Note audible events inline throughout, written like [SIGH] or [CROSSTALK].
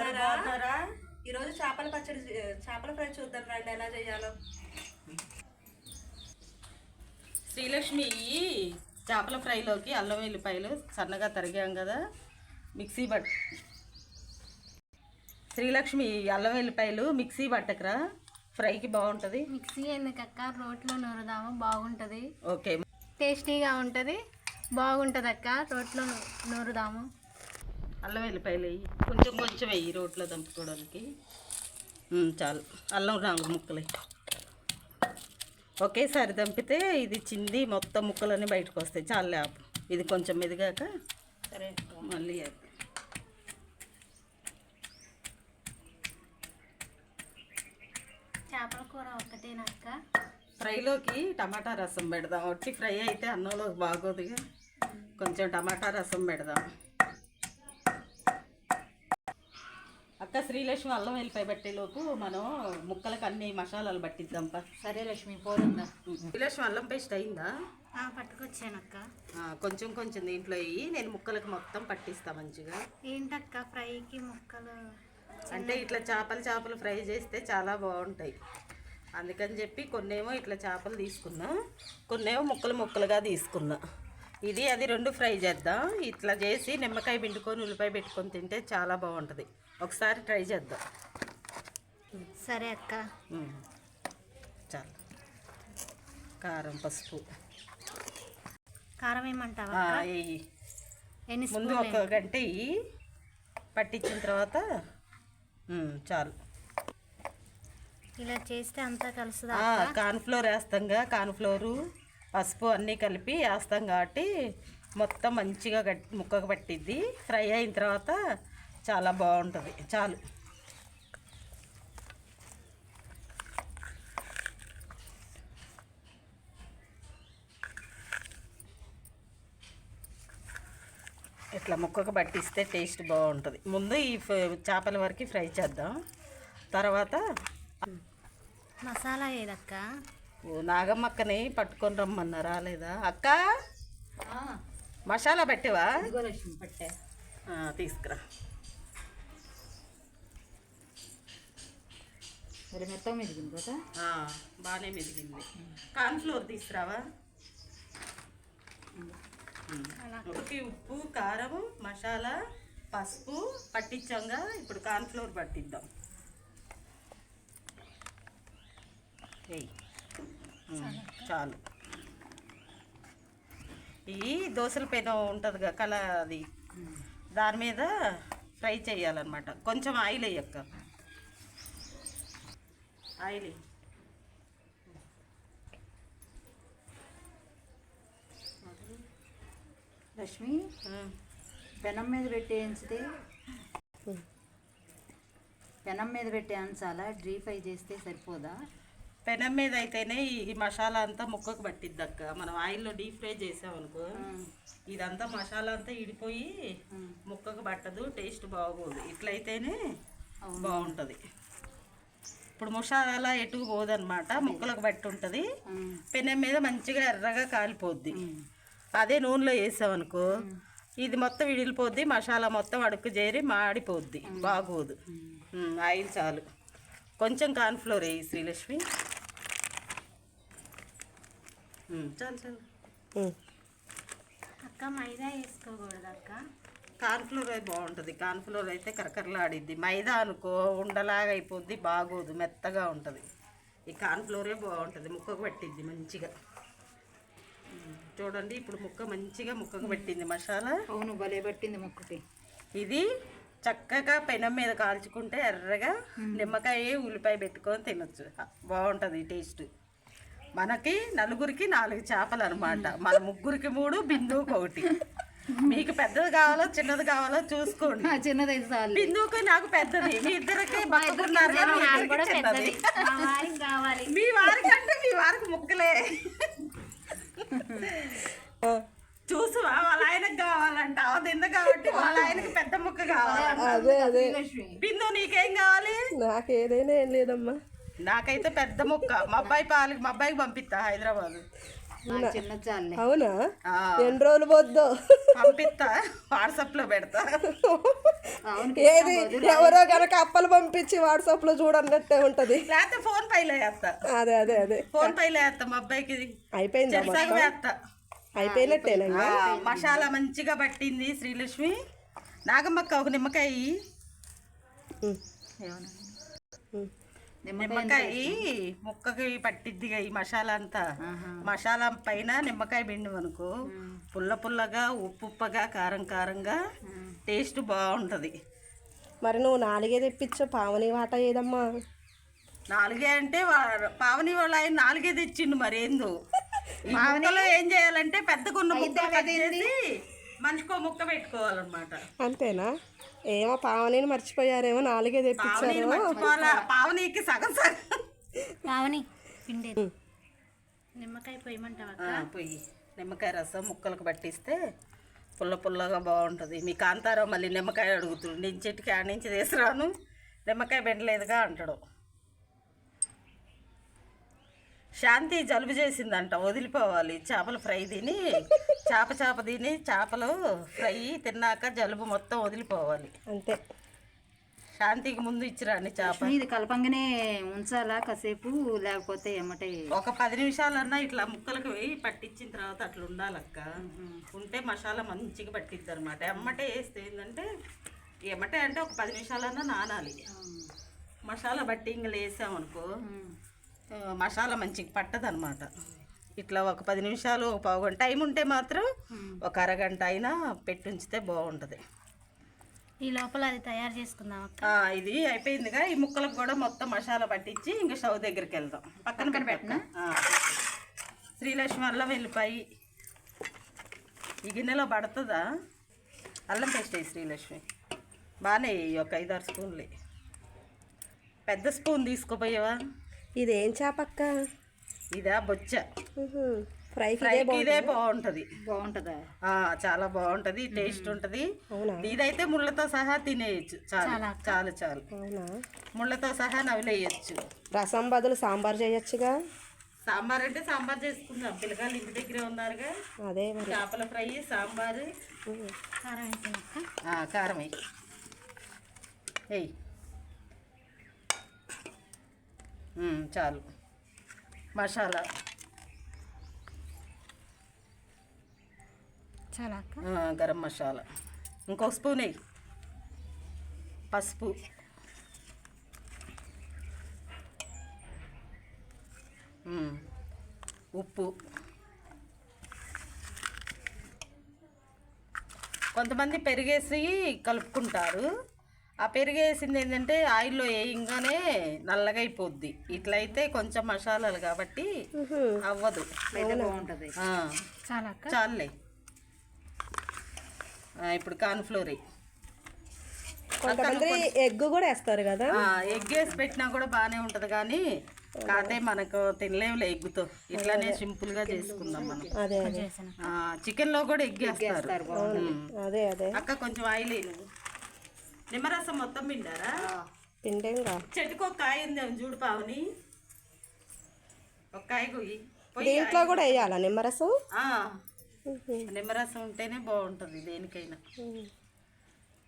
బాగున్నారా? ఈరోజు చేపల పచ్చడి చేపల ఫ్రై చూద్దాం రండి ఎలా చేయాలో. శ్రీలక్ష్మి ఈ చేపల ఫ్రైలోకి అల్లం వెల్లిపాయలు సన్నగా తరిగాం కదా మిక్సీ బట్ శ్రీలక్ష్మి అల్లం వెల్లిపాయలు మిక్సీ పట్టకరా ఫ్రైకి బాగుంటుంది? మిక్సీ ఎందుకక్క? రోట్లో నూరుదాము? బాగుంటుంది. ఓకే. టేస్టీగా ఉంటుంది. బాగుంటుంది అక్క రోట్లో నూరుదాము? అల్లం వెల్లిపాయలు వేయి. కొంచెం కొంచెం వెయ్యి రోట్లో దంపుకోవడానికి. చాలు. అల్లం రంగు ముక్కలు. ఒకేసారి దంపితే ఇది చింది మొత్తం ముక్కలన్నీ బయటకు వస్తాయి. చాలు ఆపు ఇది కొంచెం మెదిగాక సరే మళ్ళీ వేద్దాం. చేపల కూర ఒక్కటేనక్క ఫ్రైలోకి టమాటా రసం పెడదాం. ఒట్టి ఫ్రై అయితే అన్నంలో బాగోదుగా. కొంచెం టమాటా రసం పెడదాం. అక్క శ్రీలక్ష్మి అల్లం వెల్లిపాయ పట్టేలోపు మనం ముక్కలకు అన్ని మసాలాలు పట్టిద్దాంపా సరే లక్ష్మి పోతుందా శ్రీలక్ష్మి అల్లం పేస్ట్ అయిందా? పట్టుకొచ్చానక్క ఆ, కొంచెం కొంచెం దీంట్లో వేయి. నేను ముక్కలకు మొత్తం పట్టిస్తా మంచిగా. ఏంటక్క ఫ్రైకి ముక్కలు? అంటే ఇట్లా చేపలు చేపలు ఫ్రై చేస్తే చాలా బాగుంటాయి. అందుకని చెప్పి కొన్నేమో ఇట్లా చేపలు తీసుకున్నా. కొన్నేమో ముక్కలు ముక్కలుగా తీసుకున్నా. ఇది అది రెండు ఫ్రై చేద్దాం. ఇట్లా చేసి నిమ్మకాయ పిండుకొని ఉల్లిపాయ పెట్టుకొని తింటే చాలా బాగుంటుంది. ఒకసారి ట్రై చేద్దాం. సరే అక్క. చాలు. కారం పసుపు. కారం ఏమంటావా ముందు ఒక గంట వేయి. పట్టించిన తర్వాత చాలు. ఇలా చేస్తే అంతా కలుస్తుందా? కార్న్ఫ్లోర్ వేస్తాంగా కార్న్ఫ్లోరు పసుపు అన్నీ కలిపి వేస్తాం కాబట్టి మొత్తం మంచిగా గట్టి ముక్కకు పట్టిద్ది. ఫ్రై అయిన తర్వాత చాలా బాగుంటుంది. చాలు. ఇట్లా ముక్కకు పట్టిస్తే టేస్ట్ బాగుంటుంది. ముందు ఈ చేపల వరకు ఫ్రై చేద్దాం. తర్వాత మసాలా ఏదక్క? ఓ నాగమ్మక్కని పట్టుకొని రమ్మన్నా రాలేదా అక్క? మసాలా పెట్టేవా? పట్టే. తీసుకురా. మరి మొత్తం మెదిగింది కదా ఆ, బాగానే మెదిగింది. కార్న్ఫ్లోర్ తీసుకురావా? ఉడికి ఉప్పు కారం మసాలా పసుపు పట్టించాంగా. ఇప్పుడు కార్న్ఫ్లోర్ పట్టిద్దాం. చాలు. ఈ దోశల పెనం ఉంటుందిగా కల అది. దాని మీద ఫ్రై చేయాలన్నమాట. కొంచెం ఆయిల్ వేయక్క. ఆయిల్. లక్ష్మి. పెనం మీద పెట్టి వేయించితే పెనం మీద పెట్టి వేయించాలా డ్రీ ఫ్రై చేస్తే సరిపోదా? పెనం మీద అయితేనే ఈ మసాలా అంతా ముక్కకు పట్టిద్ది అక్క. మనం ఆయిల్లో డీప్ ఫ్రై చేసామనుకో ఇదంతా మసాలా అంతా ఇడిపోయి ముక్కకు పట్టదు టేస్ట్ బాగోదు. ఇట్లయితేనే బాగుంటుంది. ఇప్పుడు మసాలా ఎటుకు పోదన్నమాట ముక్కలకు పట్టి ఉంటుంది పెనం మీద మంచిగా ఎర్రగా కాలిపోద్ది. అదే నూనెలో వేసామనుకో ఇది మొత్తం విడిలిపోద్ది మసాలా మొత్తం అడుక్కు చేరి మాడిపోద్ది బాగోదు. ఆయిల్ చాలు. కొంచెం కార్న్ఫ్లోర్ వేయి శ్రీలక్ష్మి. చాలు చాలు. అక్క మైదా వేసుకోకూడదు అక్క. కార్న్ఫ్లోర్ అయితే బాగుంటుంది. కార్న్ఫ్లోర్ అయితే కరకరలాడిద్ది. మైదా అనుకో ఉండలాగా అయిపోద్ది బాగోదు మెత్తగా ఉంటుంది. ఈ కార్న్ఫ్లోరే బాగుంటుంది. ముక్కకు పట్టిద్ది మంచిగా. చూడండి ఇప్పుడు ముక్క మంచిగా ముక్కకు పెట్టింది మసాలా. అవును భలే పట్టింది ముక్కకి. ఇది చక్కగా పెనం మీద కాల్చుకుంటే ఎర్రగా నిమ్మకాయ ఉల్లిపాయ పెట్టుకొని తినొచ్చు. బాగుంటుంది టేస్ట్. మనకి నలుగురికి నాలుగు చేపలు అనమాట మన ముగ్గురికి మూడు బిందువుకి ఒకటి. [LAUGHS] మీకు పెద్దది కావాలో చిన్నది కావాలో చూసుకోండి. చిన్నదైతే చాలు. బిందువుకి నాకు పెద్దది. మీ ఇద్దరికి మీ చిన్నది. వారికి కావాలి. మీ వారికంటే మీ వారికి ముక్కలే. చూసు వాళ్ళ ఆయనకు కావాలంట. అది ఎందుకు కాబట్టి వాళ్ళ ఆయనకి పెద్ద ముక్క కావాలి. అదే అదే. బిందు నీకేం కావాలి? నాకు ఏదైనా ఏం లేదమ్మా. నాకైతే పెద్ద ముక్క. మా అబ్బాయి పాలకి మా అబ్బాయికి పంపిస్తా హైదరాబాద్. చిన్న చాలే అవునా? ఎన్ని రోజులు పోద్దో? పంపిస్తా వాట్సాప్లో పెడతా. ఏది? ఎవరో గనక అప్పలు పంపించి వాట్సాప్లో చూడన్నట్టే ఉంటది. లేకపోతే ఫోన్ పైలో వేస్తా అదే అదే అదే. ఫోన్ పైలో వేస్తా మా అబ్బాయికి. అయిపోయిందా వేస్తా అయిపోయినట్టేనా మసాలా మంచిగా పట్టింది శ్రీలక్ష్మి. నాగమ్మక్క ఒక నిమ్మకాయ. ఇయ్యి. నిమ్మకాయ ముక్కకి పట్టిద్దిగా ఈ మసాలా అంతా. మసాలా పైన నిమ్మకాయ పిండి అనుకో పుల్ల పుల్లగా ఉప్పు ఉప్పగా కారం కారంగా టేస్ట్ బాగుంటది. మరి నువ్వు నాలుగే తెప్పించు పావని వాట ఏదమ్మా? నాలుగే అంటే వా- పావని వాళ్ళ ఆయన నాలుగే తెచ్చిండు మరేందో [LAUGHS] ఈ ముక్కలో ఏం చేయాలంటే పెద్ద కొన్న ముక్క మనిషికో ముక్క పెట్టుకోవాలన్నమాట. అంతేనా? ఏమో పావనిని మర్చిపోయారేమో నాలుగే తెప్పించారు. పావని పావనికి సగం సగం. పావని పిండి. నిమ్మకాయ పొయ్యి నిమ్మకాయ రసం ముక్కలకు పట్టిస్తే పుల్ల పుల్లగా బాగుంటుంది. మీ కాంతారావు మళ్ళీ నిమ్మకాయ అడుగుతుంది నేను చెట్టుకి ఆడ నుంచి తీసుకురాను. నిమ్మకాయ బెండలేదుగా అంటాడు. శాంతి జలుబు చేసిందంట వదిలిపోవాలి. చేపల ఫ్రై తిని చేప చేప తిని చేపలు ఫ్రై తిన్నాక జలుబు మొత్తం వదిలిపోవాలి. అంతే. శాంతికి ముందు ఇచ్చిరాని చేప? ఇది కలపంగానే ఉంచాలా కాసేపు? లేకపోతే ఎమ్మటే ఒక పది నిమిషాలన్నా ఇట్లా ముక్కలకు వేయి పట్టించిన తర్వాత అట్లా ఉండాలక్క. ఉంటే మసాలా మంచిగా పట్టిద్ది అనమాట ఎమ్మటే వేస్తే ఏంటంటే ఎమ్మటే అంటే ఒక పది నిమిషాలన్నా నానాలి. మసాలా బట్టి ఇంక వేసామనుకో మసాలా మంచిగా పట్టదనమాట ఇట్లా ఒక పది నిమిషాలు ఒక పావు గంట టైం ఉంటే మాత్రం ఒక అరగంట అయినా పెట్టి ఉంచితే బాగుంటుంది. ఈ లోపల అది తయారు చేసుకుందాం ఇది అయిపోయిందిగా. ఈ ముక్కలకు కూడా మొత్తం మసాలా పట్టించి ఇంకా స్టవ్ దగ్గరికి వెళ్దాం. పక్కన పెట్టిన? శ్రీలక్ష్మి అల్లం వెళ్ళిపోయి ఈ గిన్నెలో పడుతుందా? అల్లం పేస్ట్ వేయి శ్రీలక్ష్మి. బాగానే ఒక ఐదారు స్పూన్లు. పెద్ద స్పూన్ తీసుకుపోయావా? ఇదేం చేపక్క? ఇదా బొచ్చ. ఫ్రైకి ఇదే బాగుంటుంది? బాగుంటుందా. ఆ, చాలా బాగుంటుంది టేస్ట్ ఉంటుంది. అవునా? ఇదైతే ముళ్ళతో సహా తినేయచ్చు. చాలు చాలు చాలు అవునా? ముళ్ళతో సహా నవిలేయచ్చు. రసం బదులు సాంబార్ చేయొచ్చుగా? సాంబార్ అంటే సాంబార్ చేసుకుందాం పిల్లగాళ్ళు ఇంటి దగ్గరే ఉన్నారుగా. అదే మరి. చేపల ఫ్రై సాంబారు. కారం కారం వేయి వేయి ఉమ్, చాలు. మసాలా. చాలా గరం మసాలా. ఇంకొక స్పూన్ వేయి పసుపు. ఉప్పు. కొంతమంది పెరిగేసి కలుపుకుంటారు. ఆ పెరిగేసింది ఏంటంటే ఆయిల్లో వేయంగానే నల్లగా అయిపోద్ది. ఇట్లయితే కొంచెం మసాలాలు కాబట్టి. అవ్వదు. బాగుంటుంది. ఆ, చాలా ఇప్పుడు కార్న్ఫ్లోర్. కొంతమంది ఎగ్ కూడా వేస్తారు కదా? ఎగ్ వేసి పెట్టినా కూడా బాగానే ఉంటుంది కానీ కాదే మనకు తినలేములే ఎగ్గుతో. ఇట్లానే సింపుల్గా చేసుకుందాం మనం. చికెన్లో కూడా ఎగ్ వేస్తారు. ఉమ్. అదే అదే. అక్క కొంచెం ఆయిల్. నువ్వు నిమ్మరసం మొత్తం పిండారా పిండేంగా చెట్టుకు ఒక కాయ ఉంది చూడు పావని. ఒక కాయ కొయ్యి. దీంట్లో కూడా వేయాలా నిమ్మరసం. నిమ్మరసం ఉంటేనే బాగుంటుంది దేనికైనా.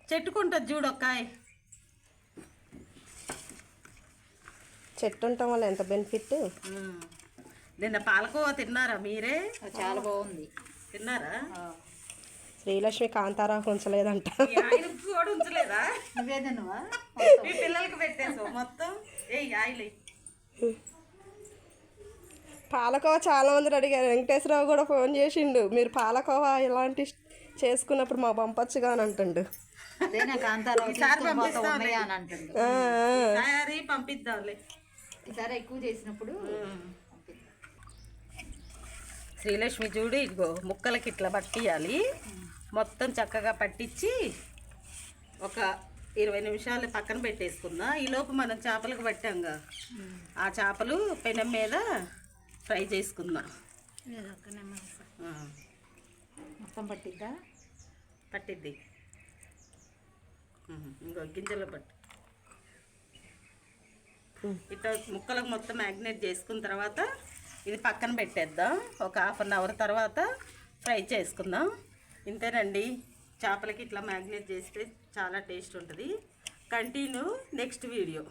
చెట్టుకుంటుంది చూడు ఒక కాయ. చెట్టు ఉండటం వల్ల ఎంత బెనిఫిట్. నిన్న పాలకోవా తిన్నారా మీరే? చాలా బాగుంది. తిన్నారా? శ్రీలక్ష్మి కాంతారావు ఉంచలేదంట. ఉంచలేదా? మీ పిల్లలకి పెట్టేసావు మొత్తం. పాలకోవా చాలా మంది అడిగారు. వెంకటేశ్వరరావు కూడా ఫోన్ చేసిండు. మీరు పాలకోవా ఇలాంటి చేసుకున్నప్పుడు మా పంపొచ్చుగా అని అంటుండు. పంపిద్దాంలే. ఈసారి ఎక్కువ చేసినప్పుడు శ్రీలక్ష్మి చూడు ఇదిగో ముక్కలకి ఇట్లా పట్టియాలి. మొత్తం చక్కగా పట్టించి ఒక ఇరవై నిమిషాలు పక్కన పెట్టేసుకుందాం. ఈలోపు మనం చేపలకు పట్టాంగా. ఆ చేపలు పెనం మీద ఫ్రై చేసుకుందాం. మొత్తం పట్టిద్దా? పట్టిద్ది. ఇంకో గింజలో పట్టు. ఇట్లా ముక్కలకు మొత్తం మ్యాగ్నేట్ చేసుకున్న తర్వాత ఇది పక్కన పెట్టేద్దాం. ఒక హాఫ్ అన్ అవర్ తర్వాత ఫ్రై చేసుకుందాం. ఇంతేనండి. చేపలకి ఇట్లా మ్యాగ్నేట్ చేస్తే చాలా టేస్ట్ ఉంటుంది. Continue next video.